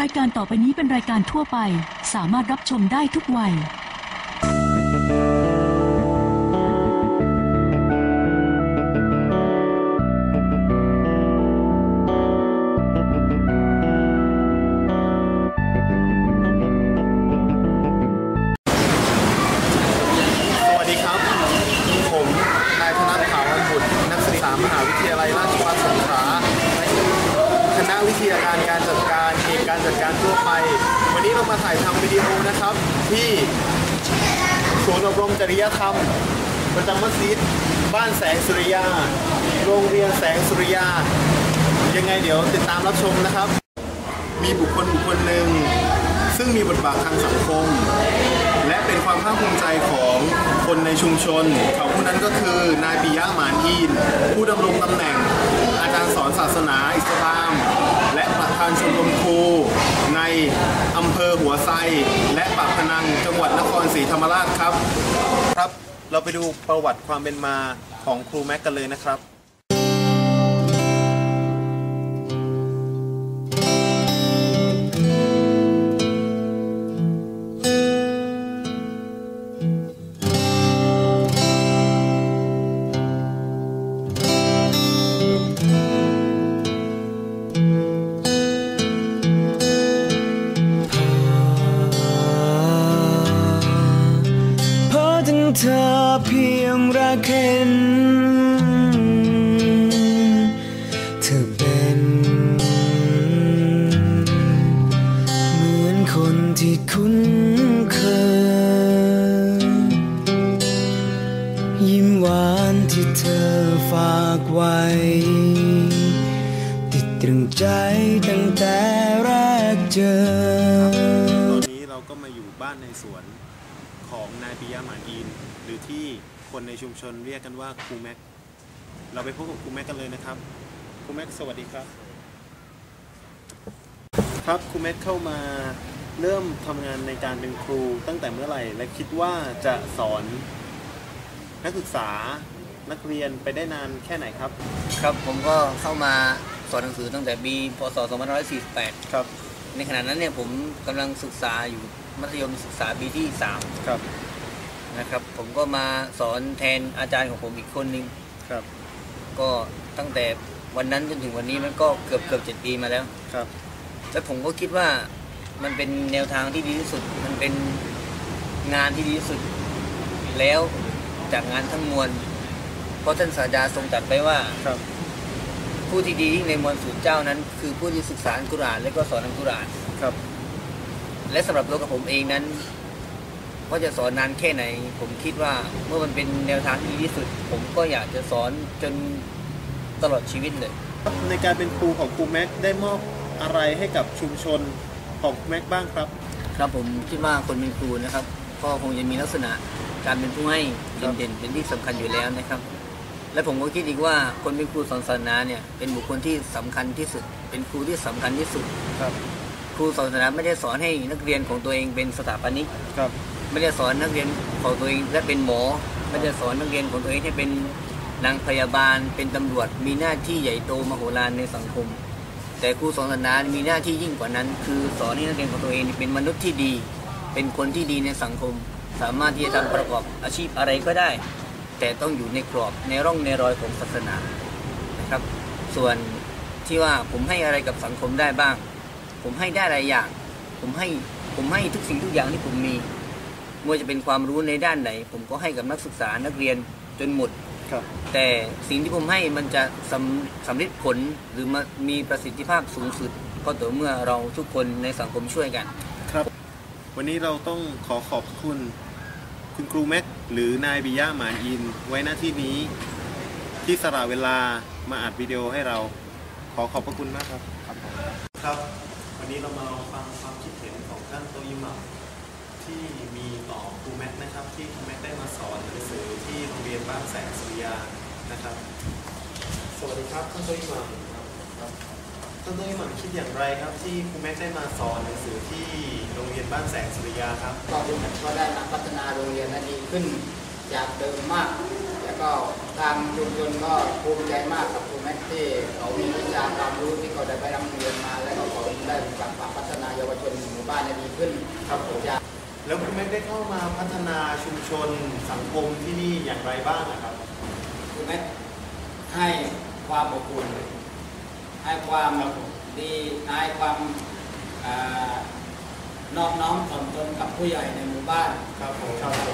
รายการต่อไปนี้เป็นรายการทั่วไป สามารถรับชมได้ทุกวัย สวัสดีครับ ผมนายธนถาวรบุตรนักศึกษามหาวิทยาลัยราชภัฏสงขลาคณะวิทยาการการ การจัดการทั่วไป วันนี้เรามาถ่ายทำวิดีโอนะครับ ที่ศูนย์อบรมจริยธรรม ประจำมัสยิดบ้านแสงสุริยา โรงเรียนแสงสุริยา ยังไงเดี๋ยวติดตามรับชมนะครับ มีบุคคลบุคคลหนึ่ง ซึ่งมีบทบาททางสังคม และเป็นความภาคภูมิใจของคนในชุมชน เขาผู้นั้นก็คือนายปิยะหมานอีนผู้ดำรงตำแหน่ง อาจารย์สอนศาสนาอิสลาม และประธานชมรมครูในอำเภอหัวไซ และปากพนังจังหวัดนค รศรีธรรมราชครับ ครับ เราไปดูประวัติความเป็นมาของครูแม็กกันเลยนะครับ เธอเพียงรักเห็นเธอเป็น เหมือนคนที่คุ้นเคย ยิ้มหวานที่เธอฝากไว้ ติดตรึงใจตั้งแต่แรกเจอ ตอนนี้เราก็มาอยู่บ้านในสวน ของนายปิยะหมานอีนหรือที่คนในชุมชนเรียกกันว่าครูแม็ก เราไปพบกับครูแม็กกันเลยนะครับ ครูแม็กสวัสดีครับ ครับครูแม็กเข้ามาเริ่มทำงานในการเป็นครูตั้งแต่เมื่อไหร่ และคิดว่าจะสอนนักศึกษานักเรียนไปได้นานแค่ไหนครับ ครับผมก็เข้ามาสอนหนังสือตั้งแต่ปีพศ2548 ครับ ในขณะนั้นเนี่ยผมกำลังศึกษาอยู่ มัธยมศึกษาปีที่ครับ3นะครับ ผมก็มาสอนแทนอาจารย์ของผมอีกคนนึงครับ ก็ตั้งแต่วันนั้นจนถึงวันนี้มันก็เกือบเกือบเจ็ดปีมาแล้วครับ แล้วผมก็คิดว่ามันเป็นแนวทางที่ดีที่สุด มันเป็นงานที่ดีที่สุด แล้วจากงานทั้งมวล เพราะท่านศาสดาทรงตรัสไปว่าครับ ผู้ที่ดียิ่งในมวลสูตรเจ้านั้น คือผู้ที่ศึกษาอัลกุรอานและก็สอนอัลกุรอานครับ และสำหรับตัวกับผมเองนั้นว่าจะสอนนานแค่ไหน ผมคิดว่าเมื่อมันเป็นแนวทางที่ดีที่สุด ผมก็อยากจะสอนจนตลอดชีวิตเลย ในการเป็นครูของครูแม็กได้มอบอะไรให้กับชุมชนของครูแม็กบ้างครับ ครับผมคิดว่าคนเป็นครูนะครับ ก็คงจะมีลักษณะการเป็นผู้ให้ครับเด่นๆเป็นที่สำคัญอยู่แล้วนะครับ และผมก็คิดอีกว่าคนเป็นครูสอนศาสนาเนี่ยเป็นบุคคลที่สำคัญที่สุด เป็นครูที่สำคัญที่สุดครับ ครูสอนศาสนาไม่ได้สอนให้นักเรียนของตัวเองเป็นสถาปนิกครับ ไม่ได้สอนนักเรียนของตัวเองและเป็นหมอ ไม่ได้สอนนักเรียนของตัวเองให้เป็นนางพยาบาล เป็นตำรวจ มีหน้าที่ใหญ่โตมโหฬารในสังคม แต่ครูสอนศาสนามีหน้าที่ยิ่งกว่านั้น คือสอนให้นักเรียนของตัวเองเป็นมนุษย์ที่ดี เป็นคนที่ดีในสังคม สามารถที่จะทำประกอบอาชีพอะไรก็ได้ แต่ต้องอยู่ในกรอบในร่องในรอยของศาสนานะครับ ส่วนที่ว่าผมให้อะไรกับสังคมได้บ้าง ผมให้ได้หลายอย่าง ผมให้ผมให้ทุกสิ่งทุกอย่างที่ผมมีไม่ว่าจะเป็นความรู้ในด้านไหน ผมก็ให้กับนักศึกษานักเรียนจนหมดครับแต่สิ่งที่ผมให้มันจะสำสำเร็จผลหรือมามีประสิทธิภาพสูงสุดก็ต่อเมื่อเราทุกคนในสังคมช่วยกันครับ วันนี้เราต้องขอขอบคุณ คุณครูแม็กหรือนายบิยะหมานอิน ไว้หน้าที่นี้ ที่สละเวลามาอัดวิดีโอให้เรา ขอขอบพระคุณมากครับ ครับ วันนี้เรามาฟังความคิดเห็นของท่านโตอิหมัมที่มีต่อครูแม็กนะครับที่ครูแม็กได้มาสอนหนังสือที่โรงเรียนบ้านแสงสุริยานะครับ สวัสดีครับท่านโตอิหมัมครับท่านโตอิหมัมคิดอย่างไรครับ ที่ครูแม็กได้มาสอนหนังสือที่โรงเรียนบ้านแสงสุริยาครับก็ดูเหมือนว่าได้มาพัฒนาโรงเรียนนั้นดีขึ้นจากเดิมมาก แล้วก็ทางชุมชนก็ภูมิใจมากกับครูแม็กที่เขามีวิชาความรู้ที่เขาได้ไปรำเรียนมา แล้วก็เขาได้ปรับปรับพัฒนาเยาวชนหมู่บ้านให้ดีขึ้นครับผมจากแล้วคุณแม็กได้เข้ามาพัฒนาชุมชนสังคมที่นี่อย่างไรบ้างนะครับคุณแม็กให้ความอบอุ่นให้ความดีให้ความอ่านอบน้อมถ่อมตนกับผู้ใหญ่ในหมู่บ้านครับผมครับผม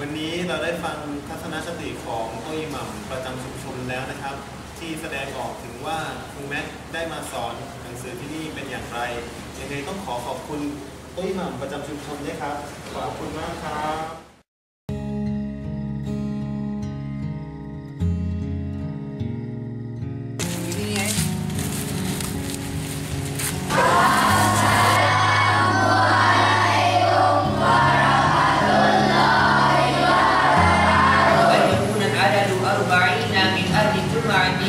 วันนี้เราได้ฟังทัศนคติของโต้ยหม่ำประจำชุมชนแล้วนะครับ ที่แสดงออกถึงว่าคุณแม็กได้มาสอนหนังสือที่นี่เป็นอย่างไรยังไงต้องขอขอบคุณโต้ยหม่ำประจำชุมชนด้วยครับขอบคุณมากครับ الجمعة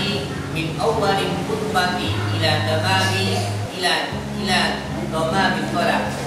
من أول الخطبة إلى تمام إلى إلى تمام الصلاة